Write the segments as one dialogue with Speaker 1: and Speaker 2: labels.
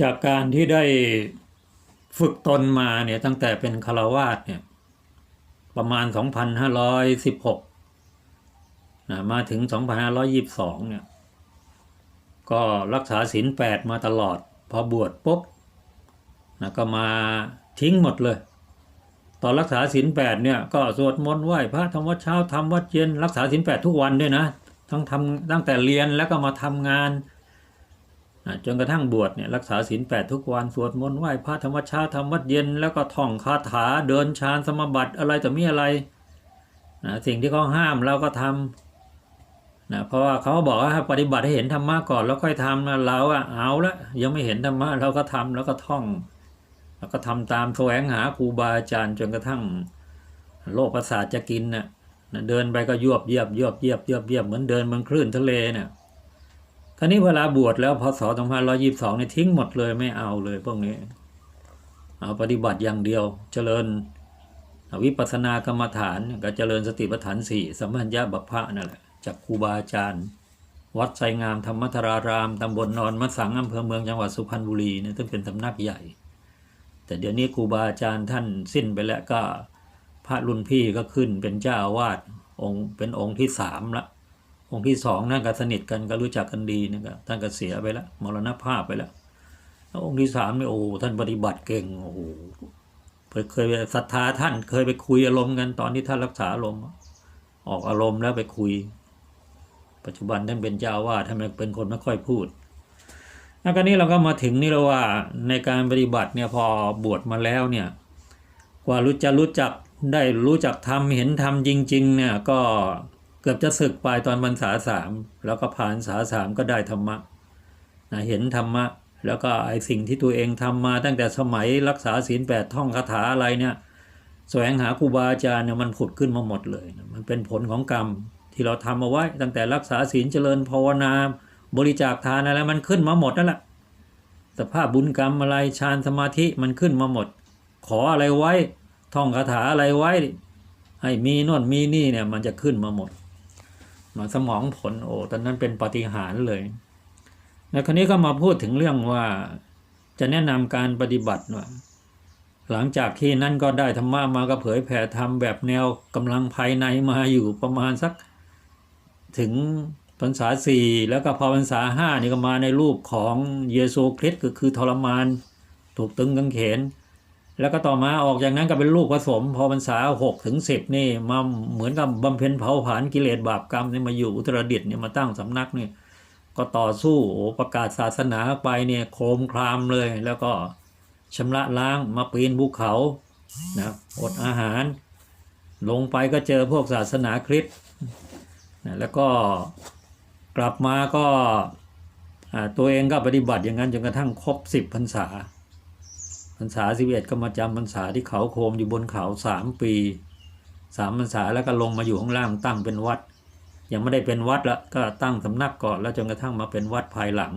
Speaker 1: จากการที่ได้ฝึกตนมาเนี่ยตั้งแต่เป็นคารวาสเนี่ยประมาณ 2,516นะมาถึง 2,522เนี่ยก็รักษาศีลแปดมาตลอด พอบวชปุ๊บนะก็มาทิ้งหมดเลย ตอนรักษาศีลแปดเนี่ยก็สวดมนต์ไหว้พระทำวัดเช้าทำวัดเย็น รักษาศีลแปดทุกวันด้วยนะ ทั้งทำตั้งแต่เรียนแล้วก็มาทำงาน จนกระทั่งบวชเนี่ยรักษาศีลแปดทุกวันสวดมนต์ไหว้พระทำวัดเช้าทำวัดเย็น แล้วก็ท่องคาถาเดินฌานสมาบัติอะไรแต่มีอะไรนะสิ่งที่เขาห้ามเราก็ทำนะเพราะว่าเขาบอกว่าปฏิบัติให้เห็นธรรมะก่อนแล้วค่อยทำนะเราอะเอาละยังไม่เห็นธรรมะเราก็ทำแล้วก็ท่อง แล้วก็ทำตามแสวงหาครูบาอาจารย์จนกระทั่งโลกประสาทจะกินน่ะนะเดินไปก็ยวบเยียบยวบเยียบยวบเยียบเหมือนเดินบนคลื่นทะเลเนี่ย คราวนี้เวลาบวชแล้วพศ2522เนี่ยทิ้งหมดเลยไม่เอาเลยพวกนี้ เอาปฏิบัติอย่างเดียว เจริญวิปัสสนากรรมฐานก็เจริญสติปัฏฐานสี่สัมพัญญาบัพพะนั่นแหละจากครูบาอาจารย์ วัดไซงามธรรมธรารามตำบลนอนมะสังอำเภอเมืองจังหวัดสุพรรณบุรีเนี่ยซึ่งเป็นสำนักใหญ่ แต่เดี๋ยวนี้ครูบาอาจารย์ท่านสิ้นไปแล้วก็พระรุ่นพี่ก็ขึ้นเป็นเจ้าอาวาสองค์เป็นองค์ที่สามละ องค์ที่สองนั่นก็สนิทกันก็รู้จักกันดีนะก็ท่านก็เสียไปแล้วมรณภาพไปแล้วแล้วองค์ที่สามนี่โอ้ท่านปฏิบัติเก่งโอ้โหเคยศรัทธาท่านเคยไปคุยอารมณ์กันตอนที่ท่านรักษาอารมณ์ออกอารมณ์แล้วไปคุย ปัจจุบันท่านเป็นเจ้าอาวาท่านเป็นคนไม่ค่อยพูดแล้วก็นี้เราก็มาถึงนี่แล้วว่าในการปฏิบัติเนี่ยพอบวชมาแล้วเนี่ยกว่ารู้จะรู้จักได้รู้จักทำเห็นทำจริง ๆ เนี่ยก็ เกือบจะศึกไปตอนพรรษาสามแล้วก็ผ่านพรรษาสามก็ได้ธรรมะนะเห็นธรรมะ แล้วก็ไอสิ่งที่ตัวเองทำมาตั้งแต่สมัยรักษาศีลแปดท่องคาถาอะไรเนี่ยแสวงหาครูบาอาจารย์เนี่ยมันผุดขึ้นมาหมดเลย มันเป็นผลของกรรมที่เราทำเอาไว้ ตั้งแต่รักษาศีลเจริญภาวนาบริจาคทานอะไรมันขึ้นมาหมดนั่นแหละสภาพบุญกรรมอะไรฌานสมาธิมันขึ้นมาหมด ขออะไรไว้ ท่องคาถาอะไรไว้ ให้มีน่นมีนี่เนี่ยมันจะขึ้นมาหมด มาสมองผลโอ้ตอนนั้นเป็นปฏิหารเลยในคราวนี้ก็มาพูดถึงเรื่องว่าจะแนะนำการปฏิบัติว่าหลังจากที่นั่นก็ได้ธรรมะมาก็เผยแผ่ธรรมแบบแนวกำลังภายในมาอยู่ประมาณสักถึงพรรษาสี่แล้วก็พอพรรษาห้านี่ก็มาในรูปของเยซูคริสต์ก็คือทรมาน ถูกตึงกางเขน แล้วก็ต่อมาออกจากนั้นก็เป็นลูกผสม พอพรรษาหกถึงสิบนี่มาเหมือนกับบำเพ็ญเผาผลาญกิเลสบาปกรรมนี่มาอยู่อุตรดิตถ์เนี่ยมาตั้งสำนักเนี่ยก็ต่อสู้โอประกาศศาสนาไปเนี่ยโคมครามเลย แล้วก็ชำระล้างมาปีนภูเขานะอดอาหาร ลงไปก็เจอพวกศาสนาคริสต์นะแล้วก็กลับมาก็ตัวเองก็ปฏิบัติอย่างนั้นจนกระทั่งครบสิบพรรษา พรรษาสิบเอ็ดก็มาจำพรรษาที่เขาโคมอยู่บนเขาสามปีสามพรรษาแล้วก็ลงมาอยู่ข้างล่างตั้งเป็นวัด ยังไม่ได้เป็นวัดละก็ตั้งสำนักก่อนแล้วจนกระทั่งมาเป็นวัดภายหลัง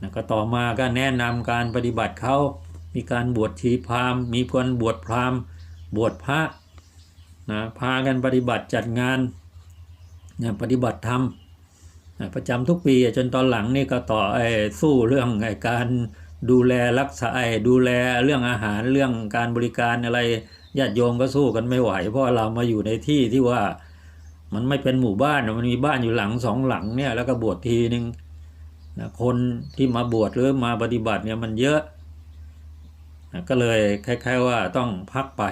Speaker 1: นะก็ต่อมาก็แนะนำการปฏิบัติเขามีการบวชชีพราหมณ์ มีคนบวชพราหมณ์ บวชพระนะพากันปฏิบัติจัดงานนะปฏิบัติธรรมนะประจำทุกปีจนตอนหลังนี่ก็ต่อไอ้สู้เรื่องไอ้การ ดูแลรักษาไอ้ดูแลเรื่องอาหารเรื่องการบริการอะไรญาติโยมก็สู้กันไม่ไหว เพราะเรามาอยู่ในที่ที่ว่ามันไม่เป็นหมู่บ้านมันมีบ้านอยู่หลังสองหลังเนี่ยแล้วก็บวชทีหนึ่งนะคนที่มาบวชหรือมาปฏิบัติเนี่ยมันเยอะนะก็เลยคล้ายๆว่าต้องพักไป